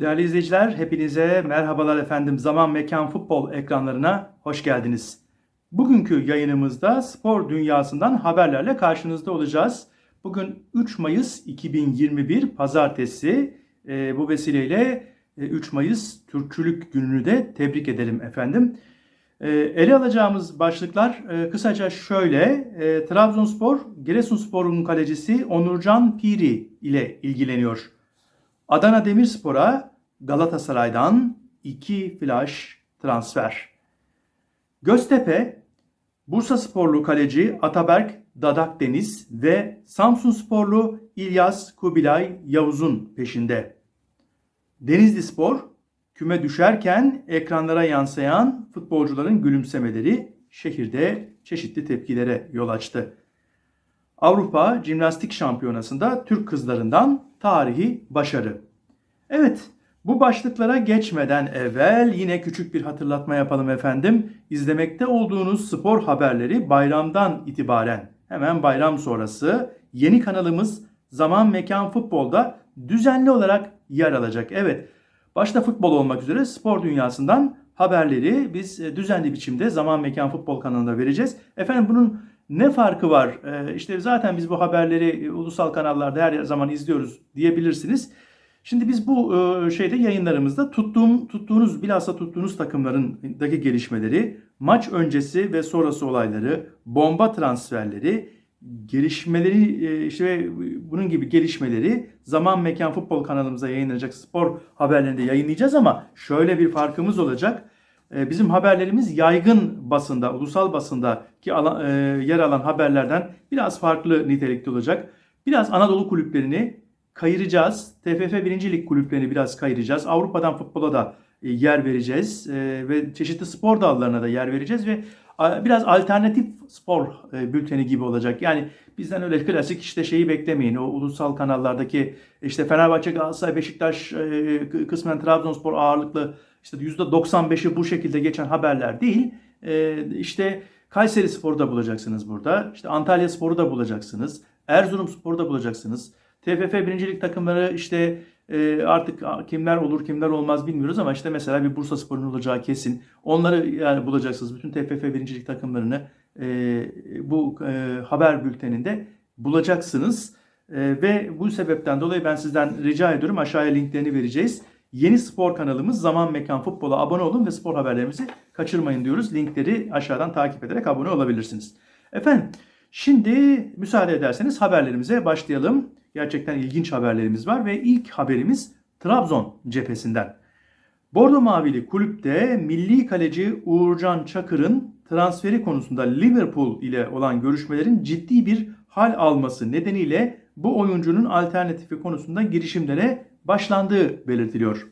Değerli izleyiciler, hepinize merhabalar efendim. Zaman Mekan Futbol ekranlarına hoş geldiniz. Bugünkü yayınımızda spor dünyasından haberlerle karşınızda olacağız. Bugün 3 Mayıs 2021 Pazartesi. Ee, bu vesileyle e, 3 Mayıs Türkçülük gününü de tebrik edelim efendim. Ee, ele alacağımız başlıklar e, kısaca şöyle. E, Trabzonspor, Giresunspor'un kalecisi Onurcan Piri ile ilgileniyor. Adana Demirspor'a Galatasaray'dan 2 flash transfer. Göztepe, Bursa sporlu kaleci Ataberk Dadak Deniz ve Samsun sporlu İlyas Kubilay Yavuz'un peşinde. Denizli Spor, küme düşerken ekranlara yansıyan futbolcuların gülümsemeleri şehirde çeşitli tepkilere yol açtı. Avrupa Jimnastik Şampiyonası'nda Türk kızlarından tarihi başarı. Evet, bu başlıklara geçmeden evvel yine küçük bir hatırlatma yapalım efendim. İzlemekte olduğunuz spor haberleri bayramdan itibaren hemen bayram sonrası yeni kanalımız Zaman Mekan Futbol'da düzenli olarak yer alacak. Evet, başta futbol olmak üzere spor dünyasından haberleri biz e, düzenli biçimde Zaman Mekan Futbol kanalında vereceğiz. Efendim bunun ne farkı var? Ee, işte zaten biz bu haberleri e, ulusal kanallarda her zaman izliyoruz diyebilirsiniz. Şimdi biz bu e, şeyde yayınlarımızda tuttuğum, tuttuğunuz bilhassa tuttuğunuz takımlarındaki gelişmeleri, maç öncesi ve sonrası olayları, bomba transferleri, gelişmeleri e, işte bunun gibi gelişmeleri zaman mekan futbol kanalımıza yayınlanacak spor haberlerinde yayınlayacağız ama şöyle bir farkımız olacak. E, bizim haberlerimiz yaygın basında, ulusal basındaki alan, yer alan haberlerden biraz farklı nitelikte olacak. Biraz Anadolu kulüplerini kayıracağız. TFF 1. Lig kulüplerini biraz kayıracağız. Avrupa'dan futbola da e, yer vereceğiz e, ve çeşitli spor dallarına da yer vereceğiz ve biraz alternatif spor e, bülteni gibi olacak. Yani bizden öyle klasik işte şeyi beklemeyin. O ulusal kanallardaki işte Fenerbahçe, Galatasaray, Beşiktaş, kısmen Trabzonspor ağırlıklı işte %95'i bu şekilde geçen haberler değil. İşte Kayseri Spor'u da bulacaksınız burada. İşte Antalya Spor'u da bulacaksınız. Erzurum Spor'u da bulacaksınız. TFF birincilik takımları işte e, artık kimler olur kimler olmaz bilmiyoruz ama işte mesela bir Bursa Spor'un olacağı kesin. Onları yani bulacaksınız. Bütün TFF birincilik takımlarını e, bu e, haber bülteninde bulacaksınız. E, ve bu sebepten dolayı ben sizden rica ediyorum aşağıya linklerini vereceğiz. Yeni spor kanalımız Zaman Mekan Futbol'a abone olun ve spor haberlerimizi kaçırmayın diyoruz. Linkleri aşağıdan takip ederek abone olabilirsiniz. Efendim şimdi müsaade ederseniz haberlerimize başlayalım. Gerçekten ilginç haberlerimiz var ve ilk haberimiz Trabzon cephesinden. Bordo Mavili kulüpte milli kaleci Uğurcan Çakır'ın transferi konusunda Liverpool ile olan görüşmelerin ciddi bir hal alması nedeniyle bu oyuncunun alternatifi konusunda girişimlere başlandığı belirtiliyor.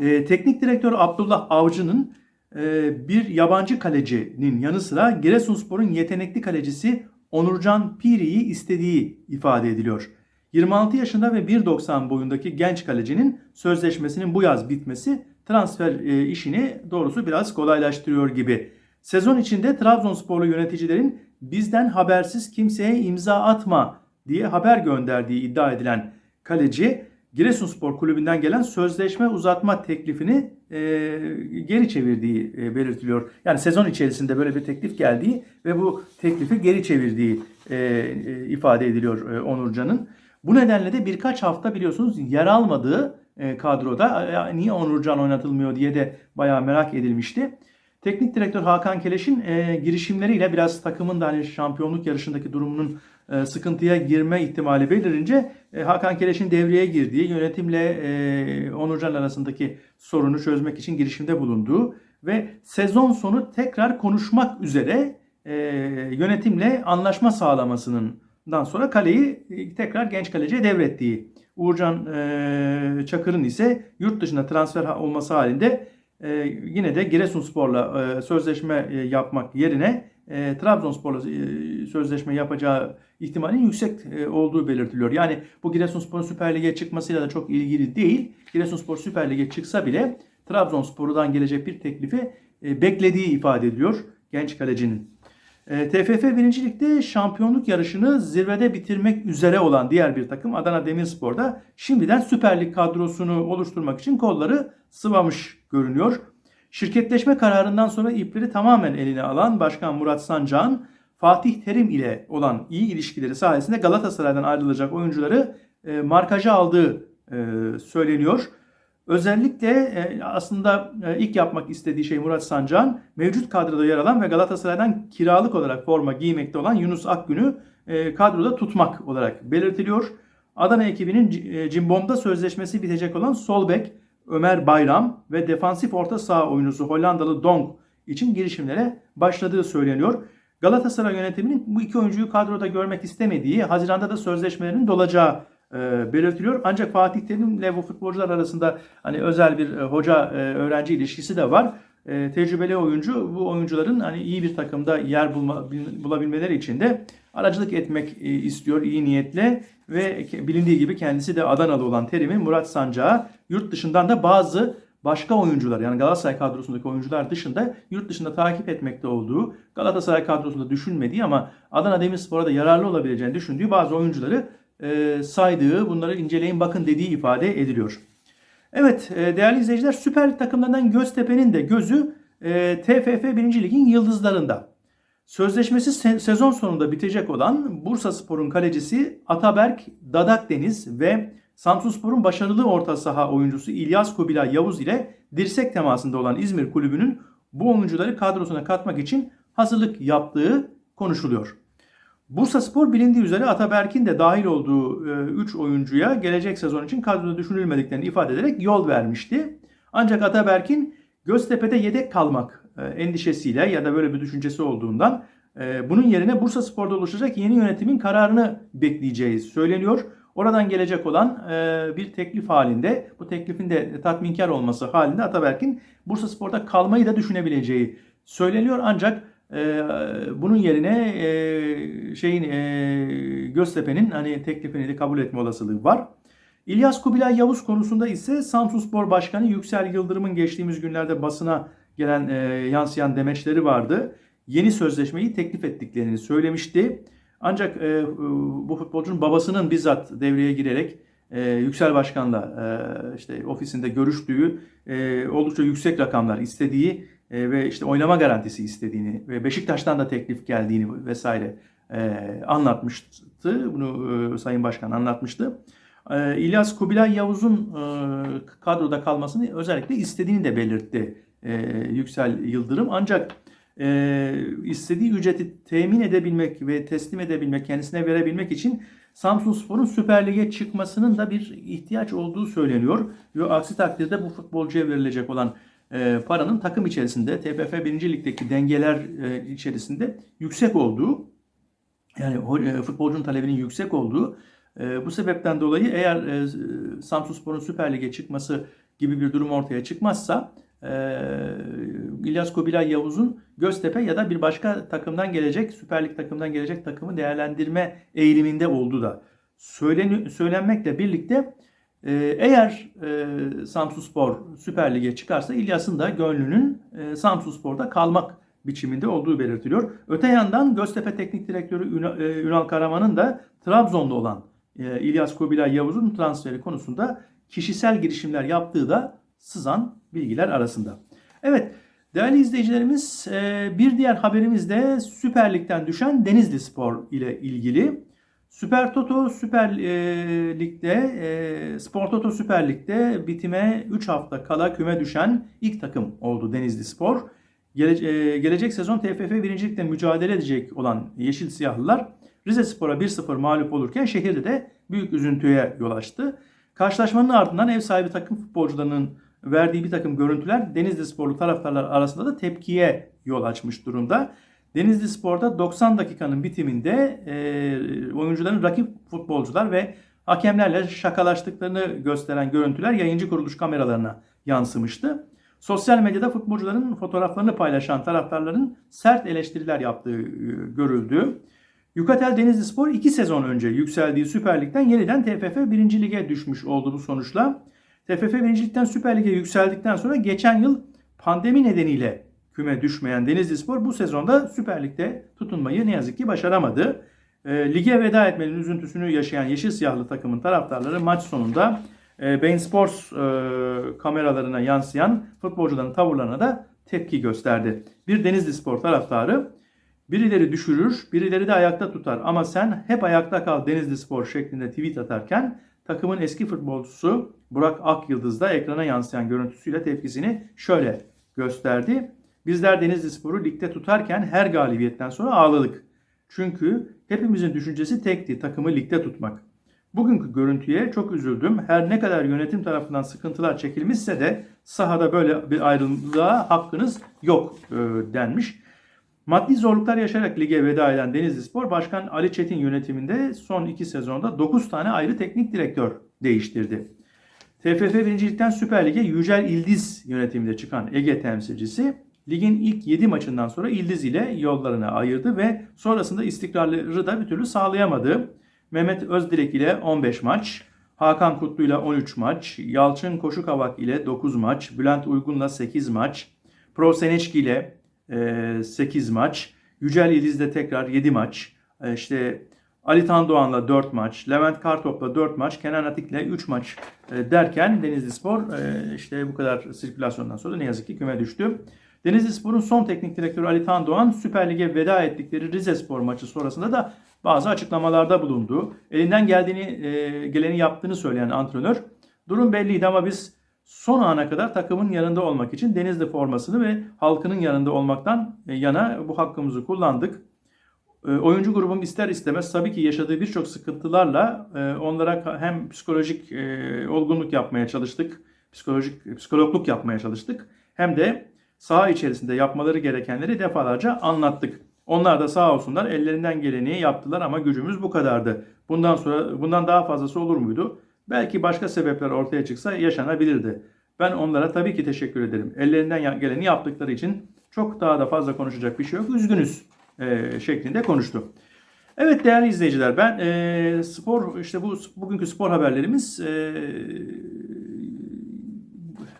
Ee, teknik direktör Abdullah Avcı'nın e, bir yabancı kalecinin yanı sıra Giresunspor'un yetenekli kalecisi Onurcan Piri'yi istediği ifade ediliyor. 26 yaşında ve 1.90 boyundaki genç kalecinin sözleşmesinin bu yaz bitmesi transfer e, işini doğrusu biraz kolaylaştırıyor gibi. Sezon içinde Trabzonsporlu yöneticilerin bizden habersiz kimseye imza atma diye haber gönderdiği iddia edilen kaleci Giresunspor Kulübü'nden gelen sözleşme uzatma teklifini e, geri çevirdiği e, belirtiliyor. Yani sezon içerisinde böyle bir teklif geldiği ve bu teklifi geri çevirdiği e, e, ifade ediliyor e, Onurcan'ın. Bu nedenle de birkaç hafta biliyorsunuz yer almadığı e, kadroda niye Onurcan oynatılmıyor diye de bayağı merak edilmişti. Teknik direktör Hakan Keleş'in e, girişimleriyle biraz takımın da hani şampiyonluk yarışındaki durumunun e, sıkıntıya girme ihtimali belirince e, Hakan Keleş'in devreye girdiği, yönetimle e, Onurcan arasındaki sorunu çözmek için girişimde bulunduğu ve sezon sonu tekrar konuşmak üzere e, yönetimle anlaşma sağlamasından sonra kaleyi e, tekrar genç kaleciye devrettiği. Uğurcan e, Çakır'ın ise yurt dışına transfer olması halinde e, yine de Giresunspor'la e, sözleşme e, yapmak yerine e, Trabzonspor'la e, sözleşme yapacağı ihtimalin yüksek e, olduğu belirtiliyor. Yani bu Giresunspor'un Süper Lig'e çıkmasıyla da çok ilgili değil. Giresunspor Süper Lig'e çıksa bile Trabzonspor'dan gelecek bir teklifi e, beklediği ifade ediliyor genç kalecinin. E, TFF 1. Lig'de şampiyonluk yarışını zirvede bitirmek üzere olan diğer bir takım Adana Demirspor'da şimdiden Süper Lig kadrosunu oluşturmak için kolları sıvamış görünüyor. Şirketleşme kararından sonra ipleri tamamen eline alan Başkan Murat Sancak'ın Fatih Terim ile olan iyi ilişkileri sayesinde Galatasaray'dan ayrılacak oyuncuları e, markaja aldığı e, söyleniyor. Özellikle e, aslında e, ilk yapmak istediği şey Murat Sancak'ın mevcut kadroda yer alan ve Galatasaray'dan kiralık olarak forma giymekte olan Yunus Akgün'ü e, kadroda tutmak olarak belirtiliyor. Adana ekibinin e, Cimbom'da sözleşmesi bitecek olan sol bek Ömer Bayram ve defansif orta saha oyuncusu Hollandalı Dong için girişimlere başladığı söyleniyor. Galatasaray yönetiminin bu iki oyuncuyu kadroda görmek istemediği, Haziran'da da sözleşmelerinin dolacağı e, belirtiliyor. Ancak Fatih Terim'le bu futbolcular arasında hani özel bir e, hoca e, öğrenci ilişkisi de var. E, tecrübeli oyuncu bu oyuncuların hani iyi bir takımda yer bulma, bulabilmeleri için de aracılık etmek e, istiyor iyi niyetle ve bilindiği gibi kendisi de Adanalı olan Terim'in Murat Sancağı yurt dışından da bazı başka oyuncular yani Galatasaray kadrosundaki oyuncular dışında yurt dışında takip etmekte olduğu Galatasaray kadrosunda düşünmediği ama Adana Demirspor'a da yararlı olabileceğini düşündüğü bazı oyuncuları e, saydığı, bunları inceleyin bakın dediği ifade ediliyor. Evet e, değerli izleyiciler Süper Lig takımlarından Göztepe'nin de gözü e, TFF 1. Lig'in yıldızlarında. Sözleşmesi se- sezon sonunda bitecek olan Bursa Spor'un kalecisi Ataberk Dadak Deniz ve Samsunspor'un başarılı orta saha oyuncusu İlyas Kubilay Yavuz ile dirsek temasında olan İzmir kulübünün bu oyuncuları kadrosuna katmak için hazırlık yaptığı konuşuluyor. Bursa Spor bilindiği üzere Ataberk'in de dahil olduğu 3 e, oyuncuya gelecek sezon için kadroda düşünülmediklerini ifade ederek yol vermişti. Ancak Ataberk'in Göztepe'de yedek kalmak endişesiyle ya da böyle bir düşüncesi olduğundan e, bunun yerine Bursa Spor'da oluşacak yeni yönetimin kararını bekleyeceği söyleniyor. Oradan gelecek olan bir teklif halinde, bu teklifin de tatminkar olması halinde Ataberk'in Bursa Spor'da kalmayı da düşünebileceği söyleniyor. Ancak bunun yerine e, şeyin e, Göztepe'nin hani teklifini de kabul etme olasılığı var. İlyas Kubilay Yavuz konusunda ise Samsunspor Başkanı Yüksel Yıldırım'ın geçtiğimiz günlerde basına gelen e, yansıyan demeçleri vardı. Yeni sözleşmeyi teklif ettiklerini söylemişti. Ancak e, bu futbolcunun babasının bizzat devreye girerek e, Yüksel Başkan'la e, işte ofisinde görüştüğü, e, oldukça yüksek rakamlar istediği e, ve işte oynama garantisi istediğini ve Beşiktaş'tan da teklif geldiğini vesaire e, anlatmıştı. Bunu e, Sayın Başkan anlatmıştı. E, İlyas Kubilay Yavuz'un e, kadroda kalmasını özellikle istediğini de belirtti e, Yüksel Yıldırım. Ancak e, istediği ücreti temin edebilmek ve teslim edebilmek, kendisine verebilmek için Samsun Spor'un Süper Lig'e çıkmasının da bir ihtiyaç olduğu söyleniyor. Ve aksi takdirde bu futbolcuya verilecek olan e, paranın takım içerisinde TFF 1. Lig'deki dengeler e, içerisinde yüksek olduğu yani e, futbolcunun talebinin yüksek olduğu bu sebepten dolayı eğer e, Samsunspor'un Süper Lig'e çıkması gibi bir durum ortaya çıkmazsa İlyas Kobilay Yavuz'un Göztepe ya da bir başka takımdan gelecek Süper Lig takımdan gelecek takımı değerlendirme eğiliminde olduğu da söylenmekle birlikte ee, eğer e, Samsunspor Süper Lig'e çıkarsa İlyas'ın da gönlünün e, Samsunspor'da kalmak biçiminde olduğu belirtiliyor. Öte yandan Göztepe Teknik Direktörü e, Ünal Karaman'ın da Trabzon'da olan e, İlyas Kubilay Yavuz'un transferi konusunda kişisel girişimler yaptığı da sızan bilgiler arasında. Evet değerli izleyicilerimiz e, bir diğer haberimiz de Süper Lig'den düşen Denizli Spor ile ilgili. Süper Toto Süper e, Lig'de, e, Spor Toto Süper Lig'de bitime 3 hafta kala küme düşen ilk takım oldu Denizli Spor. Gele, gelecek sezon TFF 1. Lig'de mücadele edecek olan Yeşil Siyahlılar Rize Spor'a 1-0 mağlup olurken şehirde de büyük üzüntüye yol açtı. Karşılaşmanın ardından ev sahibi takım futbolcularının verdiği bir takım görüntüler Denizli Sporlu taraftarlar arasında da tepkiye yol açmış durumda. Denizli Spor'da 90 dakikanın bitiminde e, oyuncuların rakip futbolcular ve hakemlerle şakalaştıklarını gösteren görüntüler yayıncı kuruluş kameralarına yansımıştı. Sosyal medyada futbolcuların fotoğraflarını paylaşan taraftarların sert eleştiriler yaptığı e, görüldü. Yukatel Denizli Spor 2 sezon önce yükseldiği Süper Lig'den yeniden TFF 1. Lig'e düşmüş oldu bu sonuçla. TFF 1. Lig'den Süper Lig'e yükseldikten sonra geçen yıl pandemi nedeniyle küme düşmeyen Denizli Spor bu sezonda Süper Lig'de tutunmayı ne yazık ki başaramadı. E, lige veda etmenin üzüntüsünü yaşayan Yeşil Siyahlı takımın taraftarları maç sonunda e, Bein Sports e, kameralarına yansıyan futbolcuların tavırlarına da tepki gösterdi. Bir Denizli Spor taraftarı birileri düşürür, birileri de ayakta tutar ama sen hep ayakta kal Denizli Spor şeklinde tweet atarken takımın eski futbolcusu Burak Akyıldız da ekrana yansıyan görüntüsüyle tepkisini şöyle gösterdi. Bizler Denizli Spor'u ligde tutarken her galibiyetten sonra ağladık. Çünkü hepimizin düşüncesi tekti, takımı ligde tutmak. Bugünkü görüntüye çok üzüldüm. Her ne kadar yönetim tarafından sıkıntılar çekilmişse de sahada böyle bir ayrılığa hakkınız yok e, denmiş. Maddi zorluklar yaşayarak lige veda eden Denizli Spor Başkan Ali Çetin yönetiminde son iki sezonda 9 tane ayrı teknik direktör değiştirdi. TFF 1. Lig'den Süper Lig'e Yücel İldiz yönetiminde çıkan Ege temsilcisi ligin ilk 7 maçından sonra İldiz ile yollarını ayırdı ve sonrasında istikrarları da bir türlü sağlayamadı. Mehmet Özdilek ile 15 maç, Hakan Kutlu ile 13 maç, Yalçın Koşukavak ile 9 maç, Bülent Uygun'la 8 maç, Pro Seneçki ile 8 maç, Yücel İliz'de tekrar 7 maç, e, işte Ali Tandoğan'la 4 maç, Levent Kartop'la 4 maç, Kenan Atik'le 3 maç. E, derken Denizli Spor e, işte bu kadar sirkülasyondan sonra ne yazık ki küme düştü. Denizli Spor'un son teknik direktörü Ali Tandoğan Süper Lig'e veda ettikleri Rize Spor maçı sonrasında da bazı açıklamalarda bulundu. Elinden geldiğini, e, geleni yaptığını söyleyen antrenör, durum belliydi ama biz son ana kadar takımın yanında olmak için Denizli formasını ve halkının yanında olmaktan e, yana bu hakkımızı kullandık. E, oyuncu grubum ister istemez tabii ki yaşadığı birçok sıkıntılarla e, onlara hem psikolojik olgunluk yapmaya çalıştık, psikolojik psikologluk yapmaya çalıştık. Hem de saha içerisinde yapmaları gerekenleri defalarca anlattık. Onlar da sağ olsunlar ellerinden geleni yaptılar ama gücümüz bu kadardı. Bundan sonra bundan daha fazlası olur muydu? Belki başka sebepler ortaya çıksa yaşanabilirdi. Ben onlara tabii ki teşekkür ederim. Ellerinden geleni yaptıkları için çok daha da fazla konuşacak bir şey yok. Üzgünüz e, şeklinde konuştu. Evet değerli izleyiciler ben e, spor işte bu bugünkü spor haberlerimiz e,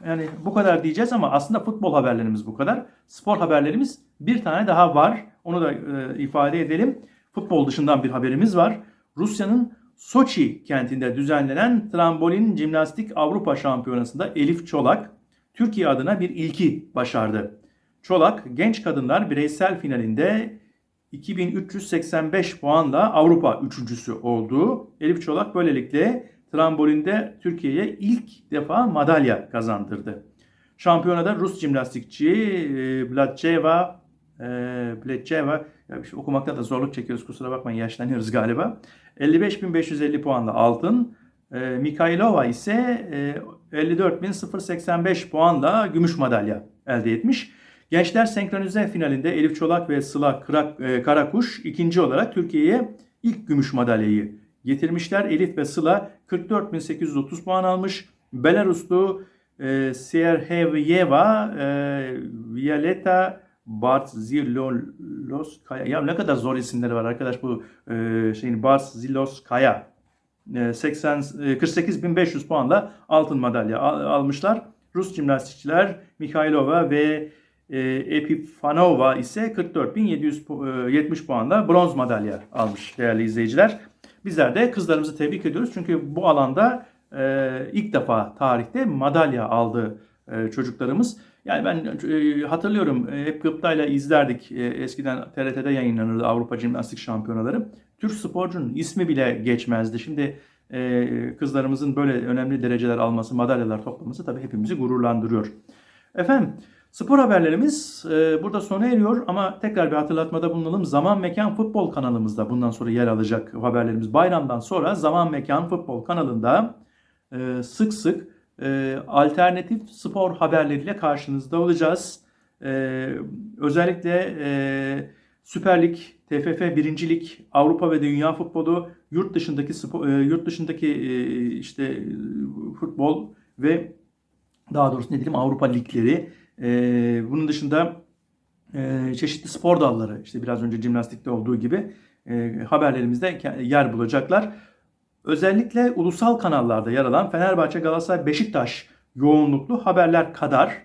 yani bu kadar diyeceğiz ama aslında futbol haberlerimiz bu kadar. Spor haberlerimiz bir tane daha var. Onu da e, ifade edelim. Futbol dışından bir haberimiz var. Rusya'nın Soçi kentinde düzenlenen trambolin jimnastik Avrupa Şampiyonası'nda Elif Çolak Türkiye adına bir ilki başardı. Çolak genç kadınlar bireysel finalinde 2385 puanla Avrupa üçüncüsü oldu. Elif Çolak böylelikle trambolinde Türkiye'ye ilk defa madalya kazandırdı. Şampiyonada Rus jimnastikçi e, Blatcheva e, Bletcheva ya şey okumakta da zorluk çekiyoruz kusura bakmayın yaşlanıyoruz galiba. 55.550 puanla altın. E, Mikhailova ise e, 54.085 puanla gümüş madalya elde etmiş. Gençler senkronize finalinde Elif Çolak ve Sıla Kırak, e, Karakuş ikinci olarak Türkiye'ye ilk gümüş madalyayı getirmişler. Elif ve Sıla 44.830 puan almış. Belaruslu e, Sierhevyeva, e, Violeta Barziloskaya. Ya ne kadar zor isimleri var arkadaş bu e, şeyin Barziloskaya. E, 80 e, 48.500 puanla altın madalya al, almışlar. Rus jimnastikçiler Mikhailova ve e, Epifanova ise 44.770 puanla bronz madalya almış değerli izleyiciler. Bizler de kızlarımızı tebrik ediyoruz çünkü bu alanda e, ilk defa tarihte madalya aldı e, çocuklarımız. Yani ben e, hatırlıyorum e, hep gıptayla izlerdik. Eskiden TRT'de yayınlanırdı Avrupa Jimnastik Şampiyonaları. Türk sporcunun ismi bile geçmezdi. Şimdi kızlarımızın böyle önemli dereceler alması, madalyalar toplaması tabii hepimizi gururlandırıyor. Efendim spor haberlerimiz burada sona eriyor ama tekrar bir hatırlatmada bulunalım. Zaman Mekan Futbol kanalımızda bundan sonra yer alacak haberlerimiz. Bayramdan sonra Zaman Mekan Futbol kanalında e, sık sık e, alternatif spor haberleriyle karşınızda olacağız. E, özellikle e, Süper Lig, TFF birincilik, Avrupa ve Dünya futbolu, yurt dışındaki spor, e, yurt dışındaki e, işte e, futbol ve daha doğrusu ne diyelim Avrupa ligleri. E, bunun dışında e, çeşitli spor dalları, işte biraz önce jimnastikte olduğu gibi e, haberlerimizde yer bulacaklar. Özellikle ulusal kanallarda yer alan Fenerbahçe, Galatasaray, Beşiktaş yoğunluklu haberler kadar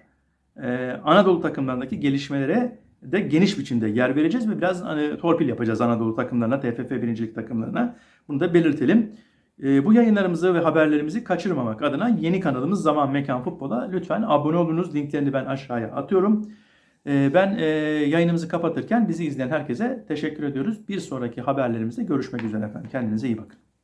e, Anadolu takımlarındaki gelişmelere de geniş biçimde yer vereceğiz ve biraz hani, torpil yapacağız Anadolu takımlarına, TFF birincilik takımlarına. Bunu da belirtelim. E, bu yayınlarımızı ve haberlerimizi kaçırmamak adına yeni kanalımız Zaman Mekan Futbol'a lütfen abone olunuz. Linklerini ben aşağıya atıyorum. E, ben e, yayınımızı kapatırken bizi izleyen herkese teşekkür ediyoruz. Bir sonraki haberlerimizde görüşmek üzere efendim. Kendinize iyi bakın.